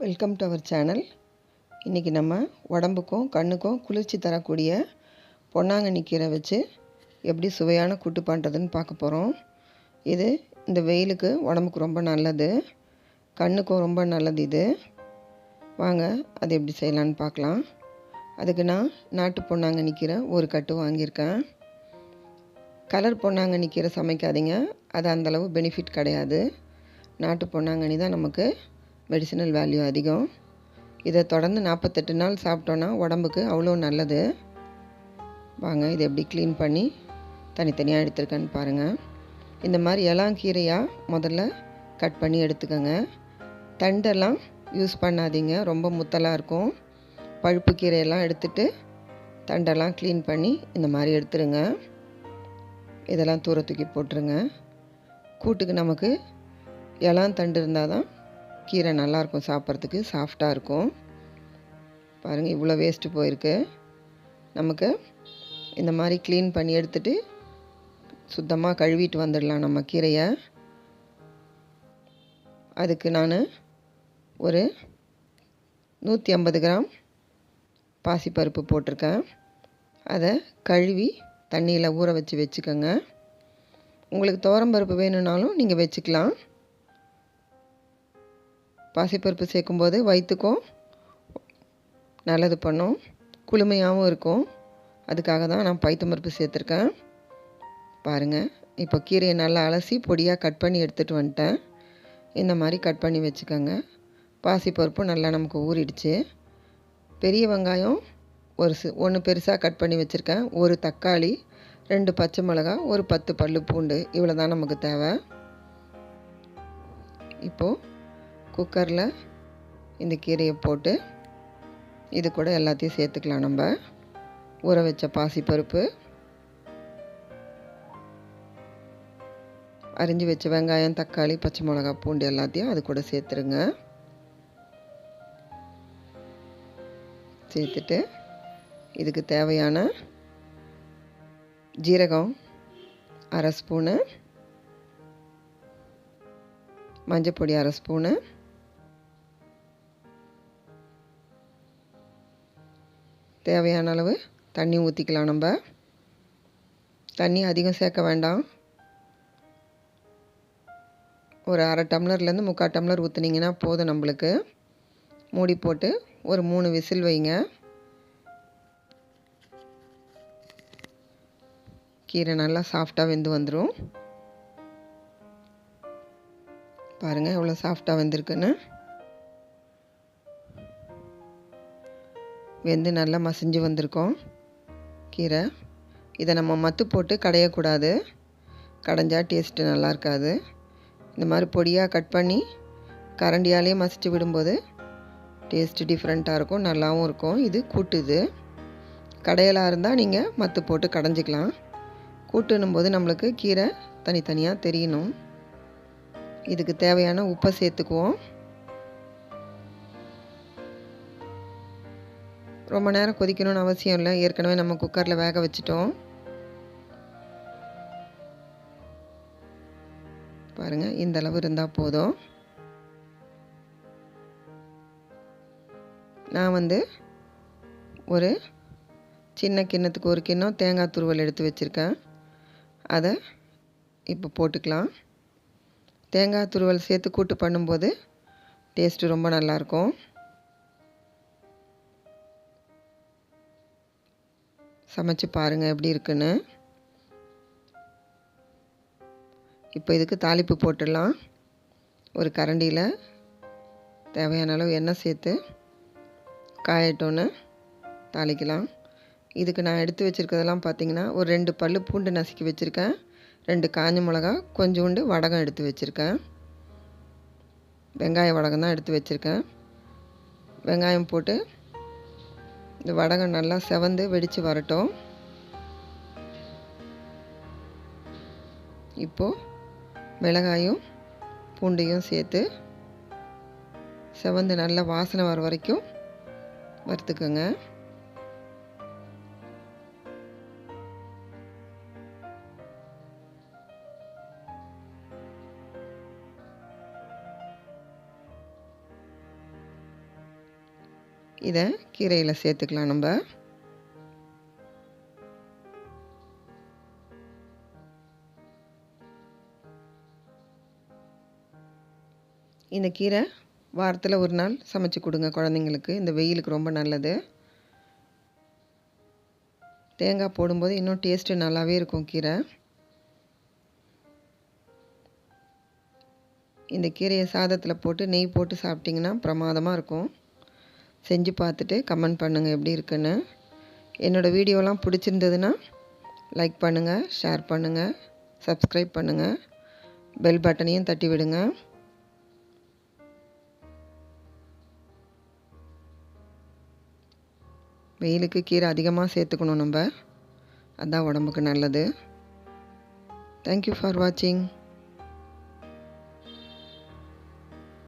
Welcome to our channel இன்றைக்கி நம்ம உடம்புக்கும் கண்ணுக்கும் குளிர்ச்சி தரக்கூடிய பொன்னாங்கண்ணி கீரை வச்சு எப்படி சுவையான கூட்டு பண்ணுறதுன்னு பார்க்க போகிறோம் இது இந்த வெயிலுக்கு உடம்புக்கு ரொம்ப நல்லது. கண்ணுக்கும் ரொம்ப நல்லது இது. வாங்க அது எப்படி செய்யலான்னு பார்க்கலாம். அதுக்கு நான் நாட்டு பொன்னாங்கண்ணி கீரை ஒரு கட்டு வாங்கியிருக்கேன். கலர் பொன்னாங்கண்ணி கீரை சமைக்காதீங்க. அது அந்தளவு பெனிஃபிட் கிடையாது. நாட்டு பொன்னாங்கண்ணி தான் நமக்கு மெடிசினல் வேல்யூ அதிகம். இதை தொடர்ந்து நாற்பத்தெட்டு நாள் சாப்பிட்டோன்னா உடம்புக்கு அவ்வளோ நல்லது. வாங்க இதை எப்படி க்ளீன் பண்ணி தனித்தனியாக எடுத்துருக்கேன்னு பாருங்கள் இந்த மாதிரி இளங்கீரையாக முதல்ல கட் பண்ணி எடுத்துக்கோங்க. தண்டெல்லாம் யூஸ் பண்ணாதீங்க ரொம்ப முத்தலாக இருக்கும். பழுப்பு கீரையெல்லாம் எடுத்துட்டு தண்டெல்லாம் க்ளீன் பண்ணி இந்த மாதிரி எடுத்துருங்க. இதெல்லாம் தூர தூக்கி போட்டுருங்க. கூட்டுக்கு நமக்கு இளம் தண்டு இருந்தால் தான் கீரை நல்லாயிருக்கும் சாப்பிட்றதுக்கு சாஃப்டாக இருக்கும். பாருங்கள் இவ்வளோ வேஸ்ட்டு போயிருக்கு. நமக்கு இந்த மாதிரி க்ளீன் பண்ணி எடுத்துகிட்டு சுத்தமாக கழுவிட்டு வந்துடலாம் நம்ம கீரையை. அதுக்கு நான் ஒரு நூற்றி ஐம்பது கிராம் பாசிப்பருப்பு போட்டிருக்கேன். அதை கழுவி தண்ணியில் ஊற வச்சு வச்சுக்கோங்க. உங்களுக்கு துவரம்பருப்பு வேணும்னாலும் நீங்கள் வச்சுக்கலாம். பாசிப்பருப்பு சேர்க்கும்போது வயிற்றுக்கும் நல்லது பண்ணும். குளுமையாகவும் இருக்கும். அதுக்காக தான் நான் பைத்தம்பருப்பு சேர்த்துருக்கேன். பாருங்கள் இப்போ கீரையை நல்லா அலசி பொடியாக கட் பண்ணி எடுத்துகிட்டு வந்துட்டேன். இந்த மாதிரி கட் பண்ணி வச்சுக்கோங்க. பாசிப்பருப்பும் நல்லா நமக்கு ஊறிடுச்சு. பெரிய வெங்காயம் ஒரு சி ஒன்று பெருசாக கட் பண்ணி வச்சுருக்கேன். ஒரு தக்காளி ரெண்டு பச்சை மிளகா ஒரு பத்து பல்லு பூண்டு. இவ்வளோ தான் நமக்கு தேவை. இப்போது குக்கரில் இந்த கீரையை போட்டு இது கூட எல்லாத்தையும் சேர்த்துக்கலாம் நம்ம. ஊற வச்ச பாசிப்பருப்பு. அரிஞ்சு வச்ச வெங்காயம் தக்காளி பச்சை மிளகா பூண்டு எல்லாத்தையும் அது கூட சேர்த்துருங்க. சேர்த்துட்டு இதுக்கு தேவையான ஜீரகம் அரை ஸ்பூனு மஞ்சப்பொடி அரை ஸ்பூனு தேவையான அளவு தண்ணி ஊற்றிக்கலாம் நம்ம. தண்ணி அதிகம் சேர்க்க வேண்டாம். ஒரு அரை டம்ளர்லேருந்து முக்கால் டம்ளர் ஊற்றுனீங்கன்னா போதும் நம்மளுக்கு. மூடி போட்டு ஒரு மூணு விசில் வைங்க. கீரை நல்லா சாஃப்டாக வெந்து வந்துடும் பாருங்கள் எவ்வளோ சாஃப்டாக வெந்திருக்குன்னு. வெந்து நல்லா மசிஞ்சு வந்திருக்கோம். கீரை. இதை நம்ம மத்து போட்டு கடையக்கூடாது. கடைஞ்சா டேஸ்ட்டு நல்லா இருக்காது இந்த மாதிரி பொடியாக கட் பண்ணி கரண்டியாலே மசிச்சு விடும்போது டேஸ்ட்டு டிஃப்ரெண்ட்டாக இருக்கும் நல்லாவும் இருக்கும். இது கூட்டுது. கடையலாக இருந்தால் நீங்கள் மத்து போட்டு கடைஞ்சிக்கலாம். கூட்டுனும் போது நம்மளுக்கு கீரை தனித்தனியாக தெரியணும். இதுக்கு தேவையான உப்பை சேர்த்துக்குவோம். ரொம்ப நேரம் கொதிக்கணும்னு அவசியம் இல்லை. ஏற்கனவே நம்ம குக்கரில் வேக வச்சிட்டோம். பாருங்கள் இந்த அளவு இருந்தால் போதும். நான் வந்து ஒரு சின்ன கிண்ணத்துக்கு ஒரு கிண்ணம் தேங்காய் துருவல் எடுத்து வச்சுருக்கேன். அதை இப்போ போட்டுக்கலாம். தேங்காய் துருவல் சேர்த்து கூட்டு பண்ணும்போது டேஸ்ட்டு ரொம்ப நல்லாயிருக்கும் சமைச்சு பாருங்கள் எப்படி இருக்குன்னு. இப்போ இதுக்கு தாளிப்பு போட்டுடலாம். ஒரு கரண்டியில் தேவையான அளவு எண்ணெய் சேர்த்து காயட்டோன்னு தாளிக்கலாம். இதுக்கு நான் எடுத்து வச்சுருக்கிறதெல்லாம் பார்த்தீங்கன்னா ஒரு ரெண்டு பல் பூண்டு நசுக்கி வச்சுருக்கேன். ரெண்டு காஞ்ச மிளகா கொஞ்சோண்டு வடகம் எடுத்து வச்சுருக்கேன். வெங்காய வடகம் தான் எடுத்து வச்சுருக்கேன். வெங்காயம் போட்டு இந்த வடகம் நல்லா செவந்து வெடித்து வரட்டும். இப்போது மிளகாயும் பூண்டையும் சேர்த்து செவந்து நல்லா வாசனை வர வரைக்கும் வறுத்துக்கோங்க. இதை கீரையில் சேர்த்துக்கலாம் நம்ம. இந்த கீரை வாரத்தில் ஒரு நாள் சமைச்சு கொடுங்க குழந்தைங்களுக்கு. இந்த வெயிலுக்கு ரொம்ப நல்லது. தேங்காய் போடும்போது இன்னும் டேஸ்ட்டு நல்லாவே இருக்கும் கீரை. இந்த கீரையை சாதத்தில் போட்டு நெய் போட்டு சாப்பிட்டிங்கன்னா பிரமாதமாக இருக்கும். செஞ்சு பார்த்துட்டு கமெண்ட் பண்ணுங்கள் எப்படி இருக்குன்னு. என்னோடய வீடியோலாம் பிடிச்சிருந்ததுன்னா லைக் பண்ணுங்கள் ஷேர் பண்ணுங்கள் சப்ஸ்கிரைப் பண்ணுங்கள் பெல் பட்டனையும் தட்டி விடுங்க. வெயிலுக்கு கீரை அதிகமாக சேர்த்துக்கணும் நம்ம. அதுதான் உடம்புக்கு நல்லது. தேங்க்யூ ஃபார் வாட்சிங்